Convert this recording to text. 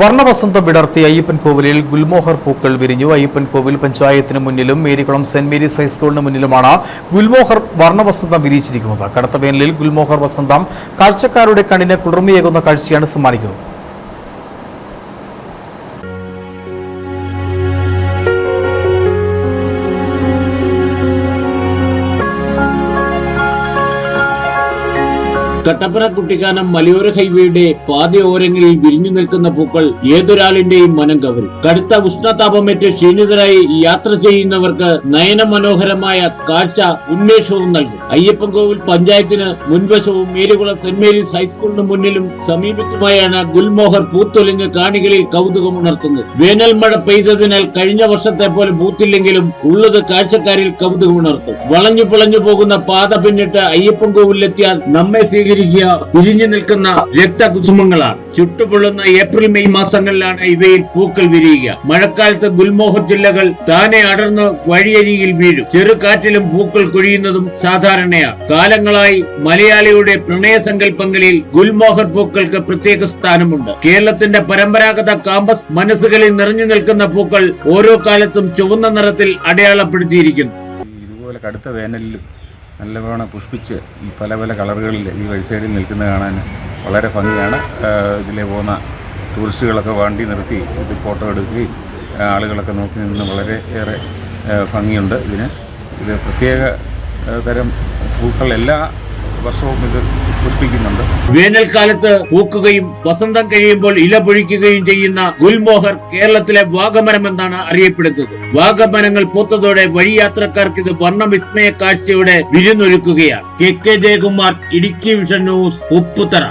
വർണവസന്തം വിടർത്തി അയ്യപ്പൻ കോവിലിൽ ഗുൽമോഹർ പൂക്കൾ വിരിഞ്ഞു. അയ്യപ്പൻ കോവിൽ പഞ്ചായത്തിന് മുന്നിലും മേരികുളം സെന്റ് മേരീസ് ഹൈസ്കൂളിന് മുന്നിലുമാണ് ഗുൽമോഹർ വർണവസന്തം വിരിയിച്ചിരിക്കുന്നത്. കടുത്ത വേനലിൽ ഗുൽമോഹർ വസന്തം കാഴ്ചക്കാരുടെ കണ്ണിന് കുളിർമയേകുന്ന കാഴ്ചയാണ് സമ്മാനിക്കുന്നത്. കട്ടപ്പന കുട്ടിക്കാനം മലയോര ഹൈവേയുടെ പാതയോരങ്ങളിൽ വിരിഞ്ഞു നിൽക്കുന്ന പൂക്കൾ ഏതൊരാളിന്റെയും മനം കവരും. കടുത്ത ഉഷ്ണതാപമേറ്റ് ക്ഷീണിതരായി യാത്ര ചെയ്യുന്നവർക്ക് നയന മനോഹരമായ കാഴ്ച ഉന്മേഷവും നൽകും. അയ്യപ്പൻകോവിൽ പഞ്ചായത്തിന് മുൻവശവും മേലുകുളം സെന്റ് മേരീസ് ഹൈസ്കൂളിന് മുന്നിലും സമീപത്തുമായാണ് ഗുൽമോഹർ പൂത്തൊലിഞ്ഞ് കാണികളിൽ കൗതുകം ഉണർത്തുന്നത്. വേനൽ മഴ പെയ്തതിനാൽ കഴിഞ്ഞ വർഷത്തെ പോലെ പൂത്തില്ലെങ്കിലും ഉള്ളത് കാഴ്ചക്കാരിൽ കൗതുകം ഉണർത്തും. വളഞ്ഞു പിളഞ്ഞു പോകുന്ന പാത പിന്നിട്ട് അയ്യപ്പൻകോവിലെത്തിയാൽ നമ്മെ നമ്മെ സ്വീകരിക്കുക വിരിഞ്ഞു നിൽക്കുന്ന രക്തകുസുമങ്ങളാണ്. ചുട്ടുപൊള്ളുന്ന ഏപ്രിൽ മെയ് മാസങ്ങളിലാണ് ഇവയിൽ പൂക്കൾ വിരിയുക. മഴക്കാലത്ത് ഗുൽമോഹർ ജില്ലകൾ താനെ അടർന്ന് വഴിയരിയിൽ വീഴും. ചെറുകാറ്റിലും പൂക്കൾ കൊഴിയുന്നതും സാധാരണയാണ്. കാലങ്ങളായി മലയാളിയുടെ പ്രണയസങ്കല്പങ്ങളിൽ ഗുൽമോഹർ പൂക്കൾക്ക് പ്രത്യേക സ്ഥാനമുണ്ട്. കേരളത്തിന്റെ പരമ്പരാഗത കാമ്പസ് മനസ്സുകളിൽ നിറഞ്ഞു നിൽക്കുന്ന പൂക്കൾ ഓരോ കാലത്തും ചുവന്ന നിറത്തിൽ അടയാളപ്പെടുത്തിയിരിക്കുന്നു. ഇതുപോലെ കടുത്ത വേനലിലും നല്ലവണ്ണം പുഷ്പിച്ച് ഈ പല പല കളറുകളിൽ ഈ വഴി സൈഡിൽ നിൽക്കുന്നത് കാണാൻ വളരെ ഭംഗിയാണ്. ഇതിലെ പോകുന്ന ടൂറിസ്റ്റുകളൊക്കെ വണ്ടി നിർത്തി ഇത് ഫോട്ടോ എടുക്കുകയും ആളുകളൊക്കെ നോക്കി നിന്ന് വളരെ ഏറെ ഭംഗിയുണ്ട് ഇതിന്. ഇത് പ്രത്യേക തരം പൂക്കൾ എല്ലാ വർഷവും ഇത് പുഷ്പിക്കുന്നുണ്ട്. വേനൽക്കാലത്ത് പൂക്കുകയും വസന്തം കഴിയുമ്പോൾ ഇല പൊഴിക്കുകയും ചെയ്യുന്ന ഗുൽമോഹർ കേരളത്തിലെ വാഗമരം എന്നാണ് അറിയപ്പെടുന്നത്. വാഗമരങ്ങൾ പൂത്തതോടെ വഴിയാത്രക്കാർക്ക് ഇത് വർണവിസ്മയ കാഴ്ചയുടെ വിരുന്നൊരുക്കുകയാണ്. K K Jayakumar Idukki vision news Upputhara.